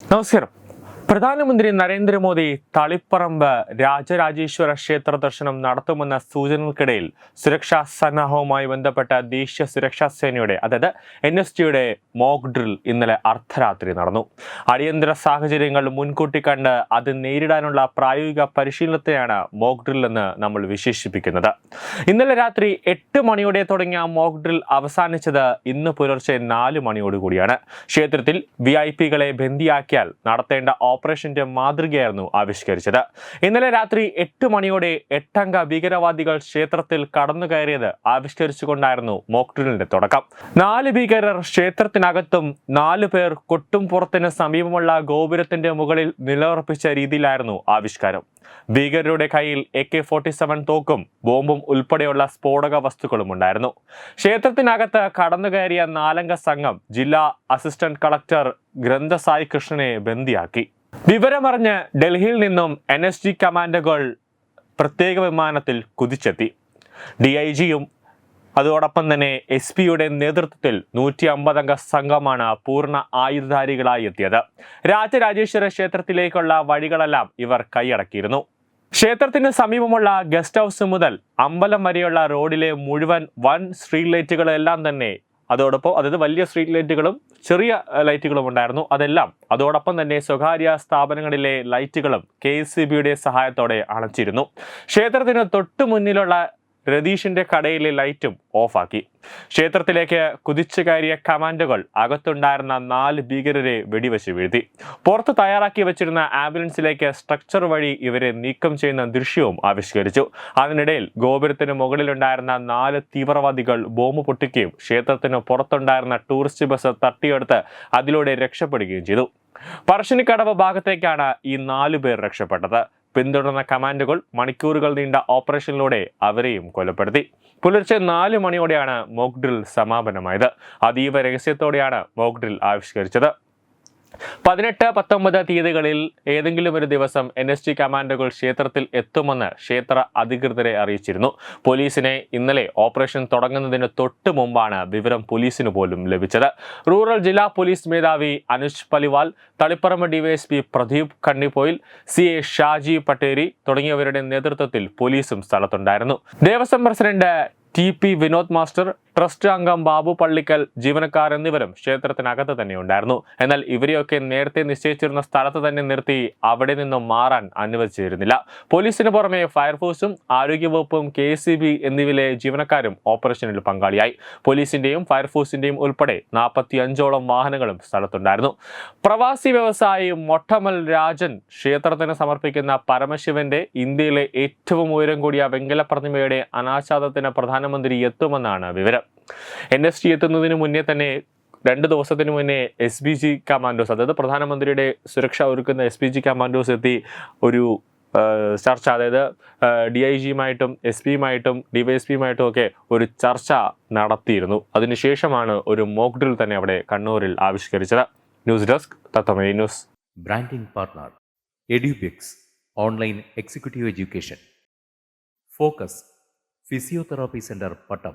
നമസ്കാരം. പ്രധാനമന്ത്രി നരേന്ദ്രമോദി തളിപ്പറമ്പ് രാജരാജേശ്വര ക്ഷേത്ര ദർശനം നടത്തുമെന്ന സൂചനകൾക്കിടയിൽ സുരക്ഷാ സന്നാഹവുമായി ബന്ധപ്പെട്ട ദേശീയ സുരക്ഷാ സേനയുടെ അതായത് എൻ എസ് ടിയുടെ മോക്ക് ഡ്രിൽ ഇന്നലെ അർദ്ധരാത്രി നടന്നു. അടിയന്തര സാഹചര്യങ്ങൾ മുൻകൂട്ടി കണ്ട് അത് നേരിടാനുള്ള പ്രായോഗിക പരിശീലനത്തെയാണ് മോക്ക് ഡ്രിൽ എന്ന് നമ്മൾ വിശേഷിപ്പിക്കുന്നത്. ഇന്നലെ രാത്രി എട്ട് മണിയോടെ തുടങ്ങിയ മോക്ക് ഡ്രിൽ അവസാനിച്ചത് ഇന്ന് പുലർച്ചെ നാല് മണിയോടുകൂടിയാണ്. ക്ഷേത്രത്തിൽ വി ഐ പികളെ ബന്ദിയാക്കിയാൽ നടത്തേണ്ട ഓപ്പറേഷന്റെ മാതൃകയായിരുന്നു ആവിഷ്കരിച്ചത്. ഇന്നലെ രാത്രി എട്ട് മണിയോടെ എട്ടംഗ ഭീകരവാദികൾ ക്ഷേത്രത്തിൽ കടന്നുകയറിയത് ആവിഷ്കരിച്ചുകൊണ്ടായിരുന്നു മോക്ഡ്രിലിന്റെ തുടക്കം. നാല് ഭീകരർ ക്ഷേത്രത്തിനകത്തും നാല് പേർ കൊട്ടും പുറത്തിന് സമീപമുള്ള ഗോപുരത്തിന്റെ മുകളിൽ നിലയുറപ്പിച്ച രീതിയിലായിരുന്നു ആവിഷ്കാരം. ഭീകരരുടെ കയ്യിൽ എ കെ ഫോർട്ടി സെവൻ തോക്കും ബോംബും ഉൾപ്പെടെയുള്ള സ്ഫോടക വസ്തുക്കളും ഉണ്ടായിരുന്നു. ക്ഷേത്രത്തിനകത്ത് കടന്നുകയറിയ നാലംഗ സംഘം ജില്ലാ അസിസ്റ്റന്റ് കളക്ടർ ഗ്രന്ഥസായി കൃഷ്ണനെ ബന്ദിയാക്കി. വിവരമറിഞ്ഞ് ഡൽഹിയിൽ നിന്നും എൻ എസ് ജി കമാൻഡുകൾ പ്രത്യേക വിമാനത്തിൽ കുതിച്ചെത്തി. ഡി ഐ ജിയും അതോടൊപ്പം തന്നെ എസ് പിയുടെ നേതൃത്വത്തിൽ നൂറ്റി അമ്പതംഗ സംഘമാണ് പൂർണ ആയുധധാരികളായി എത്തിയത്. രാജരാജേശ്വര ക്ഷേത്രത്തിലേക്കുള്ള വഴികളെല്ലാം ഇവർ കൈയടക്കിയിരുന്നു. ക്ഷേത്രത്തിന് സമീപമുള്ള ഗസ്റ്റ് ഹൗസ് മുതൽ അമ്പലം വരെയുള്ള റോഡിലെ മുഴുവൻ വൺ സ്ട്രീറ്റ് ലൈറ്റുകളെല്ലാം തന്നെ അതോടൊപ്പം അതായത് വലിയ സ്ട്രീറ്റ് ലൈറ്റുകളും ചെറിയ ലൈറ്റുകളും ഉണ്ടായിരുന്നു. അതെല്ലാം അതോടൊപ്പം തന്നെ സ്വകാര്യ സ്ഥാപനങ്ങളിലെ ലൈറ്റുകളും കെ സി ബിയുടെ സഹായത്തോടെ അണച്ചിരുന്നു. ക്ഷേത്രത്തിന് തൊട്ടു മുന്നിലുള്ള രതീഷിന്റെ കടയിലെ ലൈറ്റും ഓഫാക്കി. ക്ഷേത്രത്തിലേക്ക് കുതിച്ചു കയറിയ കമാൻഡോകൾ അകത്തുണ്ടായിരുന്ന നാല് ഭീകരരെ വെടിവെച്ച് വീഴ്ത്തി. പുറത്ത് തയ്യാറാക്കി വെച്ചിരുന്ന ആംബുലൻസിലേക്ക് സ്ട്രക്ചർ വഴി ഇവരെ നീക്കം ചെയ്യുന്ന ദൃശ്യവും ആവിഷ്കരിച്ചു. അതിനിടയിൽ ഗോപുരത്തിന് മുകളിലുണ്ടായിരുന്ന നാല് തീവ്രവാദികൾ ബോംബ് പൊട്ടിക്കുകയും ക്ഷേത്രത്തിന് പുറത്തുണ്ടായിരുന്ന ടൂറിസ്റ്റ് ബസ് തട്ടിയെടുത്ത് അതിലൂടെ രക്ഷപ്പെടുകയും ചെയ്തു. പറശ്ശിനിക്കടവ് ഭാഗത്തേക്കാണ് ഈ നാലു പേർ രക്ഷപ്പെട്ടത്. പിന്തുടർന്ന കമാൻഡുകൾ മണിക്കൂറുകൾ നീണ്ട ഓപ്പറേഷനിലൂടെ അവരെയും കൊലപ്പെടുത്തി. പുലർച്ചെ നാല് മണിയോടെയാണ് മോക്ക് ഡ്രിൽ സമാപനമായത്. അതീവ രഹസ്യത്തോടെയാണ് മോക്ക് ഡ്രിൽ ആവിഷ്കരിച്ചത്. പതിനെട്ട് പത്തൊമ്പത് തീയതികളിൽ ഏതെങ്കിലും ഒരു ദിവസം എൻ എസ് ടി കമാൻഡോകൾ ക്ഷേത്രത്തിൽ എത്തുമെന്ന് ക്ഷേത്ര അധികൃതരെ അറിയിച്ചിരുന്നു. പോലീസിനെ ഇന്നലെ ഓപ്പറേഷൻ തുടങ്ങുന്നതിന് തൊട്ട് മുമ്പാണ് വിവരം പോലീസിന് പോലും ലഭിച്ചത്. റൂറൽ ജില്ലാ പോലീസ് മേധാവി Anuj Paliwal Taliparamba DYSP Pradeep Kannipoyil C A Shaji Patteri തുടങ്ങിയവരുടെ നേതൃത്വത്തിൽ പോലീസും സ്ഥലത്തുണ്ടായിരുന്നു. Devaswom president T P Vinod master trust അംഗം ബാബു പള്ളിക്കൽ ജീവനക്കാർ എന്നിവരും ക്ഷേത്രത്തിനകത്ത് തന്നെ ഉണ്ടായിരുന്നു. എന്നാൽ ഇവരെയൊക്കെ നേരത്തെ നിശ്ചയിച്ചിരുന്ന സ്ഥലത്ത് തന്നെ നിർത്തി അവിടെ നിന്നും മാറാൻ അനുവദിച്ചിരുന്നില്ല. പോലീസിന് പുറമെ ഫയർഫോഴ്സും ആരോഗ്യവകുപ്പും കെ സി ബി എന്നിവയിലെ ജീവനക്കാരും ഓപ്പറേഷനിൽ പങ്കാളിയായി. പോലീസിന്റെയും ഫയർഫോഴ്സിന്റെയും ഉൾപ്പെടെ നാൽപ്പത്തി അഞ്ചോളം വാഹനങ്ങളും സ്ഥലത്തുണ്ടായിരുന്നു. പ്രവാസി വ്യവസായി മൊട്ടമൽ രാജൻ ക്ഷേത്രത്തിന് സമർപ്പിക്കുന്ന പരമശിവന്റെ ഇന്ത്യയിലെ ഏറ്റവും ഉയരം കൂടിയ വെങ്കല പ്രതിമയുടെ അനാച്ഛാദത്തിന് പ്രധാനമന്ത്രി എത്തുമെന്നാണ് വിവരം. എൻ എസ് ടി എത്തുന്നതിന് മുന്നേ തന്നെ രണ്ട് ദിവസത്തിന് മുന്നേ എസ് ബി ജി കമാൻഡോസ് അതായത് പ്രധാനമന്ത്രിയുടെ സുരക്ഷ ഒരുക്കുന്ന എസ് ബി ജി കമാൻഡോസ് എത്തി ഒരു ചർച്ച അതായത് ഡി ഐ ജിയുമായിട്ടും എസ് പിയുമായിട്ടും ഡിവൈഎസ്പിയുമായിട്ടും ഒക്കെ ഒരു ചർച്ച നടത്തിയിരുന്നു. അതിനുശേഷമാണ് ഒരു മോക്ക് ഡ്രിൽ തന്നെ അവിടെ കണ്ണൂരിൽ ആവിഷ്കരിച്ചത്. News desk Thathamaya news. Branding partner Edubix online executive education focus physiotherapy centre Pattom